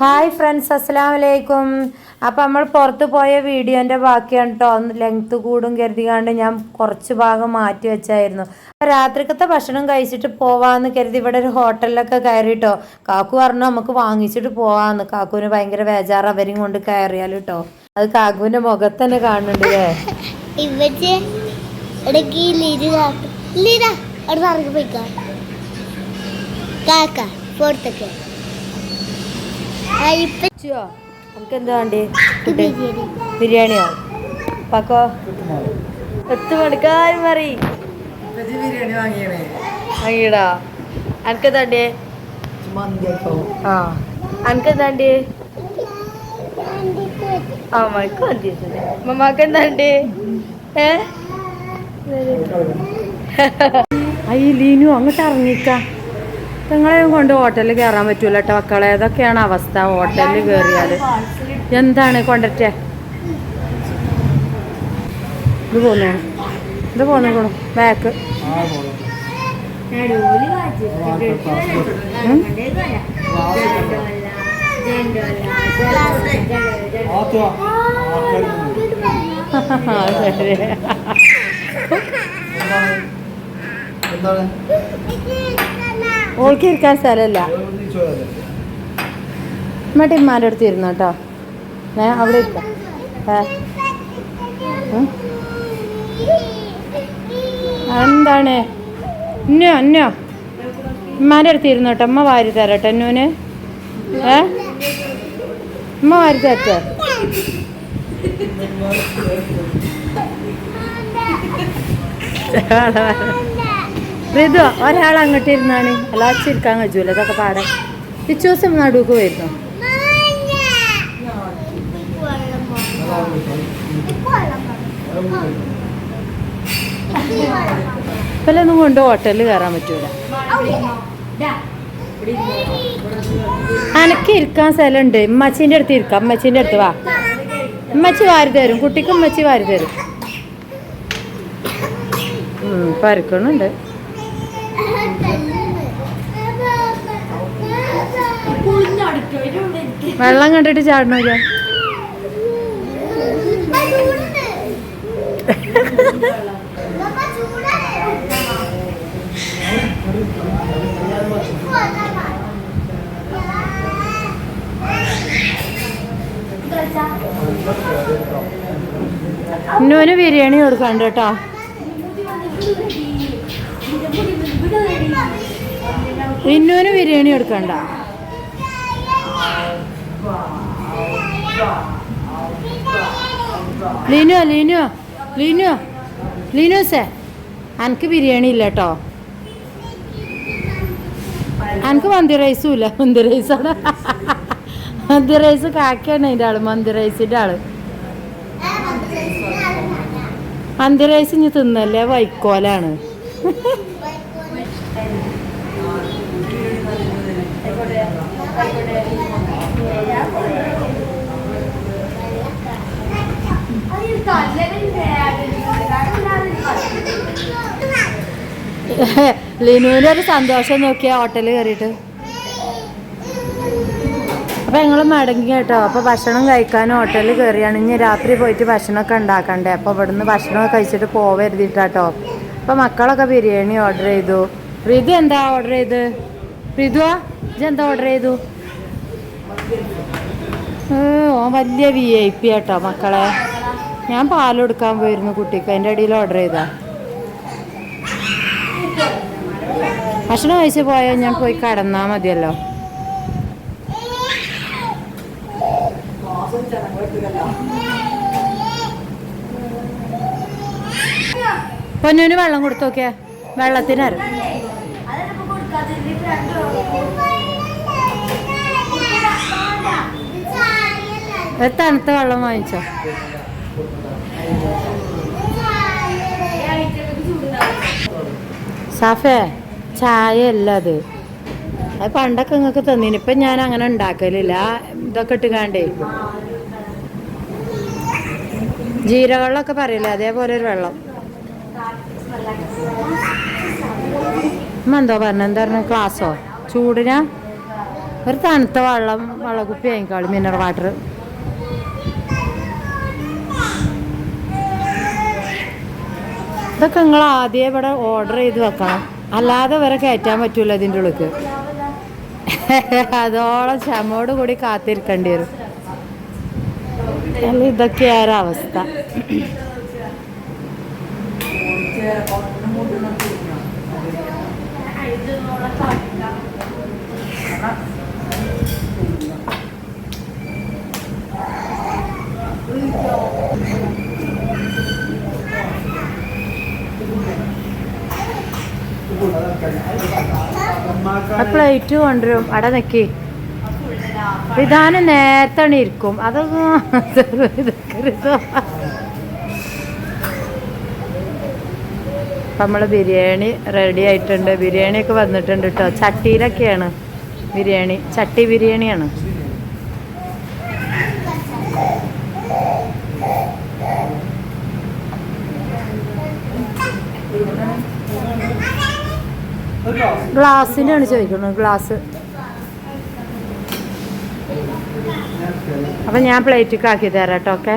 Hi friends അസ്സലാം വലൈക്കും അപ്പം നമ്മൾ പുറത്ത് പോയ വീഡിയോന്റെ ബാക്കിയാണ് കേട്ടോ ഒന്ന് ലെങ്ത്ത് കൂടും കരുതികാണ്ട് ഞാൻ കുറച്ച് ഭാഗം മാറ്റി വെച്ചായിരുന്നു. രാത്രിക്കത്തെ ഭക്ഷണം കഴിച്ചിട്ട് പോവാന്ന് കരുതി ഇവിടെ ഒരു ഹോട്ടലിലൊക്കെ കയറിട്ടോ കാക്കു പറഞ്ഞു നമുക്ക് വാങ്ങിച്ചിട്ട് പോവാന്ന്. കാക്കുവിന് ഭയങ്കര ബേജാറ് അവരെയും കൊണ്ട് കയറിയാൽ കേട്ടോ അത് കാക്കുവിന്റെ മുഖത്ത് തന്നെ കാണുന്നുണ്ട് ഇടയ്ക്ക് ലീര ലിര അവിടെ ഇറങ്ങി പോയിക്കാം. കാക്ക പുറത്തൊക്കെ നമുക്ക് എന്താ വേണ്ടി? ബിരിയാണിയോ? പക്കോ എത്ത് മണിക്കാരും മറി? ബിരിയാണി വാങ്ങിയേ അങ്ങീടാ അനക്കെന്താണ്ടേ ആ. അനക്കെന്താണ്ടേ ആ മഴക്ക് വന്നിട്ടുണ്ട് മമ്മക്ക് എന്താണ്ട് ഏ? അയ്യ ലീനു അങ്ങോട്ട് ഇറങ്ങിക്ക. നിങ്ങളെയും കൊണ്ട് ഹോട്ടലിൽ കയറാൻ പറ്റൂല കേട്ടോ മക്കളെ. ഏതൊക്കെയാണ് അവസ്ഥ. ഹോട്ടലിൽ കയറിയാൽ എന്താണ് കൊണ്ടറ്റേ ഇത് പോന്നു? ഇത് പോന്നു ബാക്ക് എന്താണ് ഓൾക്ക് ഇരിക്കാൻ സ്ഥലമല്ല. മറ്റേ ഇമ്മാന്റെ അടുത്ത് ഇരുന്നു കേട്ടോ ഏ അവിടെ ഇരിക്കാം. എന്താണ്? ഇന്നോ ഇന്നോ ഉമ്മാന്റെ അടുത്ത് ഇരുന്നു കേട്ടോ അമ്മ വാരി തരട്ടെ എന്നൂന് ഏ? ഉമ്മ വാരി തരട്ടെ. ഋതു ഒരാൾ അങ്ങോട്ട് ഇരുന്നാണ് അല്ലാതെ ചിരിക്കാൻ കഴിയൂല. ഇതൊക്കെ പാടെ. പിച്ചൂസം നടുക്ക് വരുന്നു ഇപ്പല്ലൊന്നും കൊണ്ട് ഹോട്ടലിൽ കയറാൻ പറ്റൂല. അനക്ക് ഇരിക്കാൻ സ്ഥലമുണ്ട്. ഉമ്മച്ചീന്റെ അടുത്ത് ഇരിക്കാം. അമ്മച്ചീന്റെ അടുത്ത് വാ. ഉമ്മച്ചി വാരി തരും. കുട്ടിക്ക് ഉമ്മച്ചി വാരി തരും. പരക്കണുണ്ട്. വെള്ളം കണ്ടിട്ട് ചാടണോ ഇന്നോന് ബിരിയാണി കൊടുക്കണ്ട കേട്ടോ. ഇന്നോന് ബിരിയാണി എടുക്കണ്ട ലീനോ ലീനോ ലീനോ ലീനൂസേ അനക്ക് ബിരിയാണി ഇല്ല കേട്ടോ അനക്ക് മന്തി റൈസും ഇല്ല. മന്തി റൈസ് മന്തി റൈസ് കാക്കയാണ് അതിന്റെ ആൾ. മന്തി റൈസിന്റെ ആൾ. റൈസ് ഇനി തിന്നല്ലേ? വൈക്കോലാണ്. ലിനുവിന്റെ ഒരു സന്തോഷം നോക്കിയാ ഹോട്ടലിൽ കയറിയിട്ട്. അപ്പൊ ഞങ്ങൾ മടങ്ങി കേട്ടോ. അപ്പോൾ ഭക്ഷണം കഴിക്കാൻ ഹോട്ടലിൽ കയറിയാണ് ഇനി രാത്രി പോയിട്ട് ഭക്ഷണമൊക്കെ ഉണ്ടാക്കണ്ടേ? അപ്പോൾ ഇവിടുന്ന് ഭക്ഷണമൊക്കെ കഴിച്ചിട്ട് പോവരുതിട്ടാട്ടോ. അപ്പോൾ മക്കളൊക്കെ ബിരിയാണി ഓർഡർ ചെയ്തു. റിതു എന്താ ഓർഡർ ചെയ്ത്? റിതുവാ ഇത് എന്താ ഓർഡർ ചെയ്തു? ഓ വലിയ വി ഐ പി ആട്ടോ മക്കളെ. ഞാൻ പാൽ കൊടുക്കാൻ പോയിരുന്നു കുട്ടിക്ക്. അതിന്റെ ഇടയിൽ ഓർഡർ ചെയ്താ. ഭക്ഷണം കഴിച്ച് പോയാൽ ഞാൻ പോയി കടന്നാൽ മതിയല്ലോ. പൊന്നൂന് വെള്ളം കൊടുത്തു നോക്കിയാ. വെള്ളത്തിനര. ഒരു തണുത്ത വെള്ളം വാങ്ങിച്ചോ. സാഫേ ചായ അല്ല അത്. അത് പണ്ടൊക്കെ നിങ്ങൾക്ക് തന്നിന്. ഇപ്പം ഞാൻ അങ്ങനെ ഉണ്ടാക്കലില്ല. ഇതൊക്കെ ഇട്ടുകാണ്ടേ. ജീരവെള്ളമൊക്കെ പറയില്ല അതേപോലെ ഒരു വെള്ളം. എന്തോ പറഞ്ഞ എന്താ ക്ലാസ്സോ ചൂടിനാ? ഒരു തണുത്ത വെള്ളം വെള്ളക്കുപ്പി വാങ്ങിക്കാളി മിനറൽ വാട്ടർ ഇതൊക്കെ നിങ്ങൾ ആദ്യം ഇവിടെ ഓർഡർ ചെയ്ത് വെക്കണം. അല്ലാതെ വരെ കയറ്റാൻ പറ്റൂല ഇതിന്റെ ഉള്ളിക്ക്. അതോളം ക്ഷമയോട് കൂടി കാത്തിരിക്കേണ്ടി വരും. പ്ലേറ്റ് കൊണ്ടുവരും അട നിൽക്കി ഇതാണ് നേരത്തെ ഇരിക്കും അതൊക്കെ നമ്മൾ ബിരിയാണി റെഡി ആയിട്ടുണ്ട്. ബിരിയാണിയൊക്കെ വന്നിട്ടുണ്ട് കേട്ടോ ചട്ടിയിലൊക്കെയാണ് ബിരിയാണി. ചട്ടി ബിരിയാണിയാണ്. ഗ്ലാസ്സിനാണ് ചോദിക്കുന്നത്. ഗ്ലാസ്. അപ്പൊ ഞാൻ പ്ലേറ്റിക്ക് ആക്കി തരാം കേട്ടോ ഓക്കെ?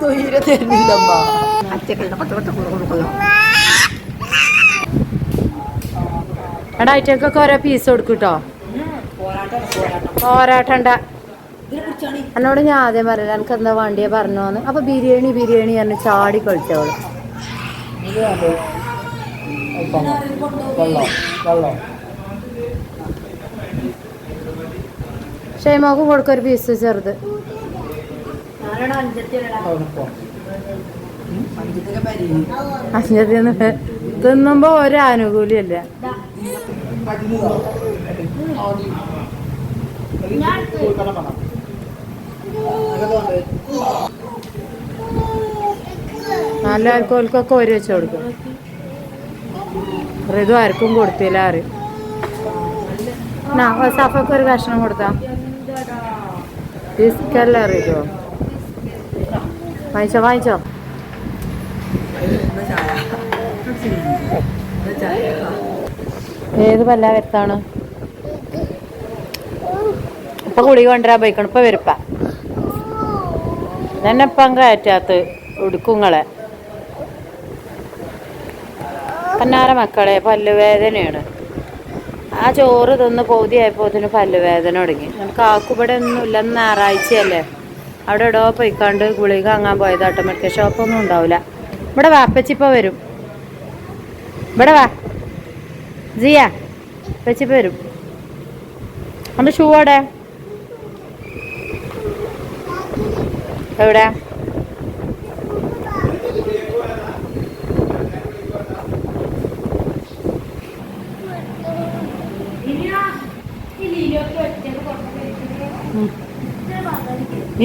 തൊയ്യ തരുന്നില്ലമ്മ എടാ അയറ്റക്കൊക്കെ ഓരോ പീസ് കൊടുക്കും കേട്ടോ പോരാട്ടണ്ട. എന്നോട് ഞാൻ ആദ്യം പറയില്ല എനിക്ക് എന്താ വണ്ടിയെ പറഞ്ഞോന്ന്. അപ്പൊ ബിരിയാണി ബിരിയാണി പറഞ്ഞ് ചാടി കളിച്ചവൾ വെള്ളം വെള്ളം. ഷെയ്മോക്ക് കൊടുക്കൊരു പീസ് ചെറുത്. അഞ്ചതിന്ന് തിന്നുമ്പോ ഒരു ആനുകൂല്യല്ല. നല്ല ആൾക്കോൽക്കൊക്കെ ഒരു വെച്ച് കൊടുക്കും. ഋതു ആർക്കും കൊടുത്തില്ല ആറ് സഫക്ക് ഒരു കഷ്ണം കൊടുത്താം? ബിസ്ക്കല്ല ഋതു വാങ്ങിച്ചോ വാങ്ങിച്ചോ. ഏത് പല്ല വരുത്താണ് ഇപ്പൊ ഗുളിക കൊണ്ടുവരാൻ പോയിക്കണം ഇപ്പൊ വരുപ്പ എന്നെ ഇപ്പം കയറ്റാത്ത് ഉടുക്കുങ്ങളെ പന്നാര മക്കളെ പല്ലുവേദനയാണ്. ആ ചോറ് തിന്ന് പൗതിയായപ്പോൾ ഇതിന് പല്ലുവേദന തുടങ്ങി. നമുക്ക് ആക്കുപടെ ഒന്നും ഇല്ല ഇന്ന് ഞായറാഴ്ചയല്ലേ. അവിടെ ഇടോ പോയിക്കാണ്ട് ഗുളിക വാങ്ങാൻ പോയത് ഓട്ടോമെറ്റിക് ഷോപ്പൊന്നും ഉണ്ടാവില്ല. ഇവിടെ വാപ്പച്ചിപ്പ വരും. ഇവിടെ വാ. ജിയ വാപ്പച്ചിപ്പ വരും. നമ്മുടെ ഷൂ അവിടെ. എവിടെ?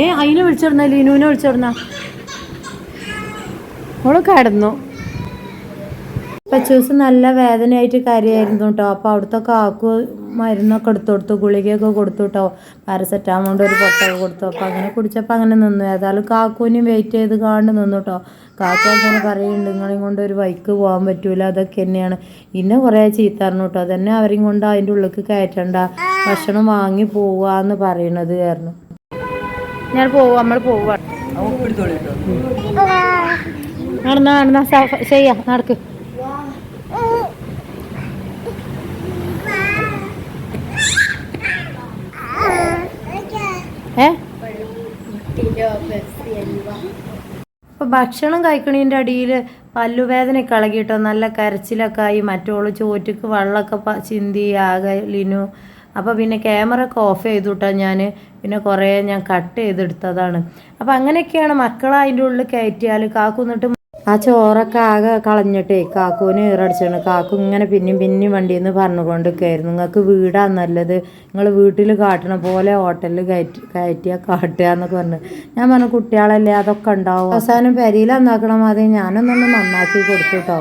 ഏ അതിനെ വിളിച്ചിരുന്ന ലിനുവിനെ വിളിച്ചിരുന്ന അവൾ കിടന്നു. പച്ചൂസ് നല്ല വേദനയായിട്ട് കാര്യമായിരുന്നു കേട്ടോ അപ്പോൾ അവിടുത്തെ കാക്കു മരുന്നൊക്കെ എടുത്തു കൊടുത്തു ഗുളികയൊക്കെ കൊടുത്തു കേട്ടോ പാരസെറ്റാമോണ്ട് ഒരു പൊട്ടൊക്കെ കൊടുത്തു. അപ്പോൾ അങ്ങനെ കുടിച്ചപ്പോൾ അങ്ങനെ നിന്നു. ഏതായാലും കാക്കുവിനെയും വെയിറ്റ് ചെയ്ത് കാണ്ട് നിന്നു കേട്ടോ കാക്കു അങ്ങനെ പറയുന്നുണ്ട് നിങ്ങളെയും കൊണ്ട് ഒരു വൈക്ക് പോകാൻ പറ്റൂല. അതൊക്കെ തന്നെയാണ്. ഇന്നെ കുറേ ചീത്തറിഞ്ഞു കേട്ടോ അതന്നെ അവരെയും കൊണ്ട് അതിന്റെ ഉള്ളിലേക്ക് കയറ്റണ്ട. ഭക്ഷണം വാങ്ങി പോവാന്ന് പറയണത് കാരണം ഞാൻ പോവാ നമ്മൾ പോവാണ് ചെയ്യാ നടക്ക്. ഏ? ഇപ്പൊ ഭക്ഷണം കഴിക്കണതിന്റെ അടിയിൽ പല്ലുവേദനയൊക്കെ ഇളകിയിട്ടോ? നല്ല കരച്ചിലൊക്കെ ആയി. മറ്റോൾ ചോറ്റക്ക് വെള്ളമൊക്കെ ചിന്തി ആകെ ലിനു. അപ്പോൾ പിന്നെ ക്യാമറ ഒക്കെ ഓഫ് ചെയ്തു കേട്ടോ ഞാൻ പിന്നെ കുറേ ഞാൻ കട്ട് ചെയ്തെടുത്തതാണ്. അപ്പോൾ അങ്ങനെയൊക്കെയാണ് മക്കളെ അതിന്റെ ഉള്ളിൽ കയറ്റിയാൽ കാക്കു എന്നിട്ട് ആ ചോറൊക്കെ ആകെ കളഞ്ഞിട്ടേ കാക്കുവിന് ഈറടിച്ചാണ്. കാക്കു ഇങ്ങനെ പിന്നെയും പിന്നെയും വണ്ടിയിൽ നിന്ന് പറഞ്ഞുകൊണ്ടൊക്കെയായിരുന്നു നിങ്ങൾക്ക് വീടാണ് നല്ലത്. നിങ്ങൾ വീട്ടിൽ കാട്ടണ പോലെ ഹോട്ടലിൽ കയറ്റി കയറ്റിയാൽ കാട്ടുക എന്നൊക്കെ പറഞ്ഞു. ഞാൻ പറഞ്ഞു കുട്ടികളല്ലേ അതൊക്കെ ഉണ്ടാവും. അവസാനം പെരിയിൽ നന്നാക്കണ മാതിരി ഞാനൊന്നൊന്ന് നന്നാക്കി കൊടുത്തു കേട്ടോ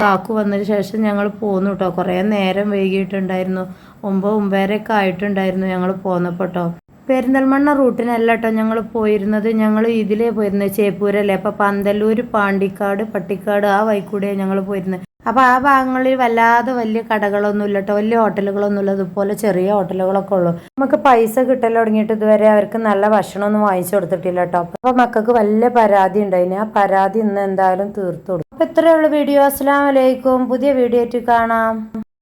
കാക്കു വന്നതിന് ശേഷം ഞങ്ങൾ പോന്നു കേട്ടോ കുറേ നേരം വൈകിട്ടുണ്ടായിരുന്നു ഒമ്പത് ഒമ്പതരയൊക്കെ ആയിട്ടുണ്ടായിരുന്നു ഞങ്ങൾ പോന്നപ്പോൾ കേട്ടോ പെരിന്തൽമണ്ണ റൂട്ടിനല്ല കേട്ടോ ഞങ്ങൾ പോയിരുന്നത്. ഞങ്ങൾ ഇതിലേ പോയിരുന്നത് ചേപ്പൂരല്ലേ? അപ്പോൾ പന്തല്ലൂർ പാണ്ടിക്കാട് പട്ടിക്കാട് ആ വഴിക്കൂടെയാണ് ഞങ്ങൾ പോയിരുന്നത് അപ്പോൾ ആ ഭാഗങ്ങളിൽ വല്ലാതെ വലിയ കടകളൊന്നും ഇല്ല കേട്ടോ വലിയ ഹോട്ടലുകളൊന്നും ഇല്ല. ഇതുപോലെ ചെറിയ ഹോട്ടലുകളൊക്കെ ഉള്ളൂ. നമുക്ക് പൈസ കിട്ടൽ തുടങ്ങിയിട്ട് ഇതുവരെ അവർക്ക് നല്ല ഭക്ഷണമൊന്നും വാങ്ങിച്ചു കൊടുത്തിട്ടില്ല കേട്ടോ അപ്പോൾ മക്കൾക്ക് വലിയ പരാതി ഉണ്ടായിന്. ആ പരാതി ഇന്ന് എന്തായാലും തീർത്തു കൊടുക്കും അപ്പോൾ ഇത്രയേ ഉള്ളൂ. വീഡിയോ അസ്സാം വലൈക്കും പുതിയ വീഡിയോ ആയിട്ട് കാണാം.